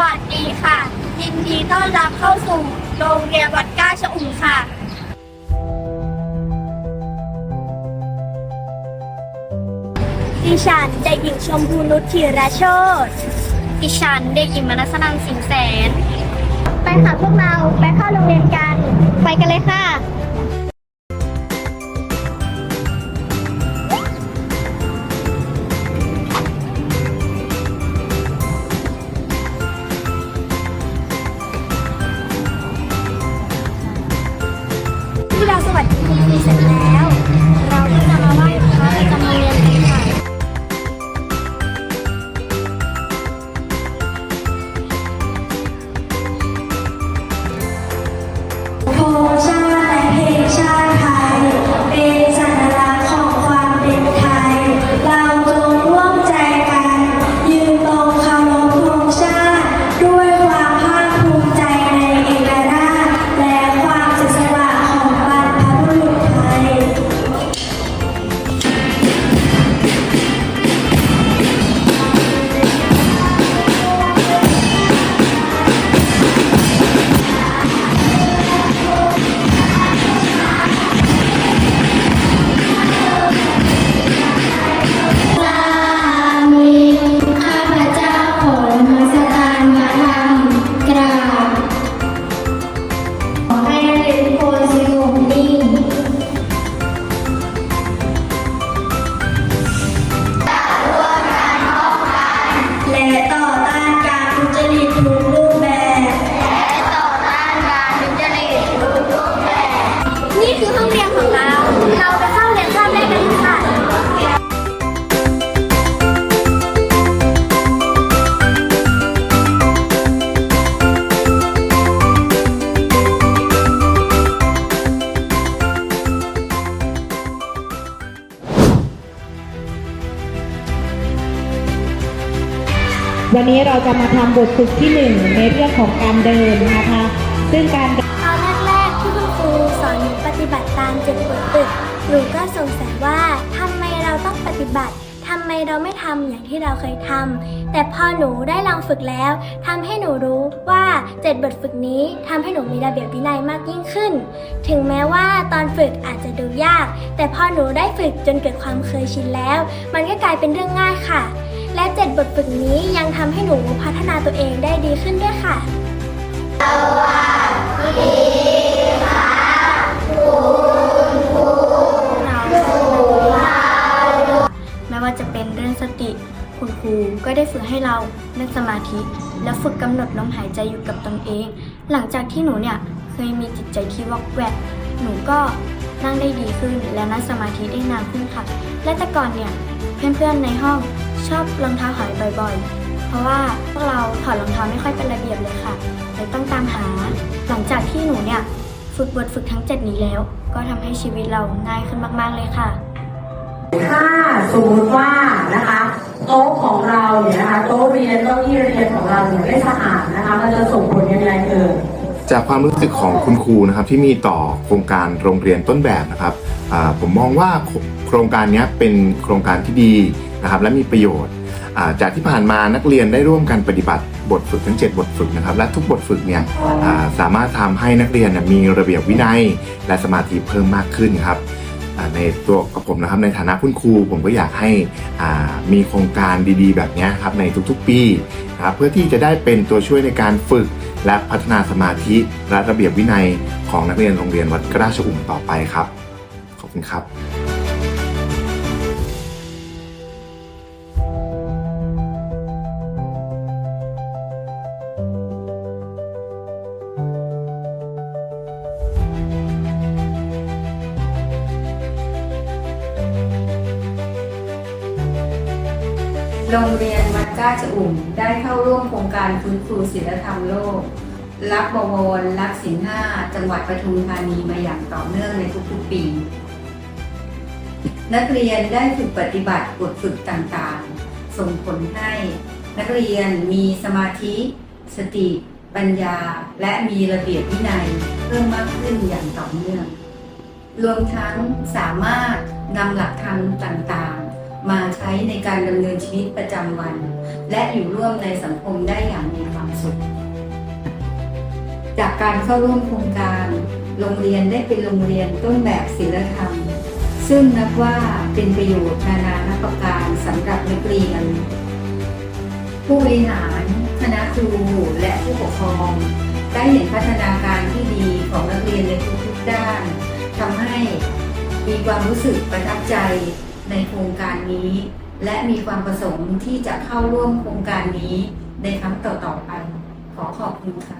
วัสดีค่ะ ยินดีต้อนรับเข้าสู่โรงเรียนวัดก้าชะอุ่มค่ะ ดิฉันเด็กหญิงชมพูนุชธีรโชตดิฉันเด็กหญิงมนัสนันสิงแสน ไปค่ะพวกเราไปเข้าโรงเรียนกัน ไปกันเลยค่ะ วันนี้เราจะมาทำบทฝึกที่หนึ่งในเรื่องของการเดินนะคะ ซึ่งการเดินตอนแรกๆที่คุณครูสอนหนูปฏิบัติตามเจ็ดบทฝึกหนูก็สงสัยว่าทำไมเราต้องปฏิบัติทำไมเราไม่ทำอย่างที่เราเคยทำแต่พอหนูได้ลองฝึกแล้วทำให้หนูรู้ว่าเจ็ดบทฝึกนี้ทำให้หนูมีระเบียบวินัยมากยิ่งขึ้น ถึงแม้ว่าตอนฝึกอาจจะดูยาก แต่พอหนูได้ฝึกจนเกิดความเคยชินแล้ว มันก็กลายเป็นเรื่องง่ายค่ะ และเจ็ดบทฝึกนี้ยังทำให้หนูพัฒนาตัวเองได้ดีขึ้นด้วยค่ะไม่ว่าจะเป็นเรื่องสติ คุณครูก็ได้ฝึกให้เรานั่งสมาธิ และฝึกกำหนดลมหายใจอยู่กับตนเอง หลังจากที่หนูเนี่ยเคยมีจิตใจที่วอกแวกหนูก็นั่งได้ดีขึ้นและนั่งสมาธิได้นานขึ้นค่ะ และแต่ก่อนเนี่ยเพื่อนๆในห้อง ชอบรองเท้าหายบ่อยๆ เพราะว่าพวกเราถอดรองเท้าไม่ค่อยเป็นระเบียบเลยค่ะเลยต้องตามหา หลังจากที่หนูเนี่ยฝึกบทฝึกทั้งเจ็ดนี้แล้ว ก็ทำให้ชีวิตเราง่ายขึ้นมาก ๆ เลยค่ะ ถ้าสมมติว่านะคะโต๊ะของเราเนี่ยนะคะโต๊ะเรียนเก้าอี้เรียนของเราเนี่ยไม่สะอาดนะคะมันจะส่งผลยังไงเอ่ย จากความรู้สึกของคุณครูนะครับที่มีต่อโครงการโรงเรียนต้นแบบนะครับผมมองว่าโครงการนี้เป็นโครงการที่ดีนะครับและมีประโยชน์ จากที่ผ่านมานักเรียนได้ร่วมกันปฏิบัติบทฝึกทั้ง 7 บทฝึกนะครับและทุกบทฝึกเนี่ยสามารถทำให้นักเรียนมีระเบียบวินัย และสมาธิเพิ่มมากขึ้นครับในตัวกับผมนะครับในฐานะคุณครูผมก็อยากให้มีโครงการดีๆ แบบนี้ครับในทุกๆปี ครับเพื่อที่จะได้เป็นตัวช่วยในการฝึก และพัฒนาสมาธิและระเบียบวินัยของนักเรียนโรงเรียนวัดกราชอุ่มต่อไปครับ ขอบคุณครับ โรงเรียนวัดก้าจะอุ่มได้เข้าร่วมโครงการฟื้นฟูศิลธรรมโลก รับบวรรักศิลห้าจังหวัดปทุมธานีมาอย่างต่อเนื่องในทุกๆปี นักเรียนได้ฝึกปฏิบัติบทฝึกต่างๆ ส่งผลให้ นักเรียนมีสมาธิ สติ ปัญญา และมีระเบียบวินัยเพิ่มมากขึ้นอย่างต่อเนื่อง รวมทั้งสามารถนำหลักธรรมต่างๆ มาใช้ในการดำเนินชีวิตประจำวัน และอยู่ร่วมในสังคมได้อย่างมีความสุข จากการเข้าร่วมโครงการ โรงเรียนได้เป็นโรงเรียนต้นแบบศีลธรรม ซึ่งนับว่าเป็นประโยชน์นานานับประการสำหรับนักเรียน ผู้บริหารคณะครูและผู้ปกครอง ได้เห็นพัฒนาการที่ดีของนักเรียนในทุกๆด้านทำให้มีความรู้สึกประทับใจ ในโครงการนี้ และมีความประสงค์ที่จะเข้าร่วมโครงการนี้ในครั้งต่อๆไป ขอขอบคุณค่ะ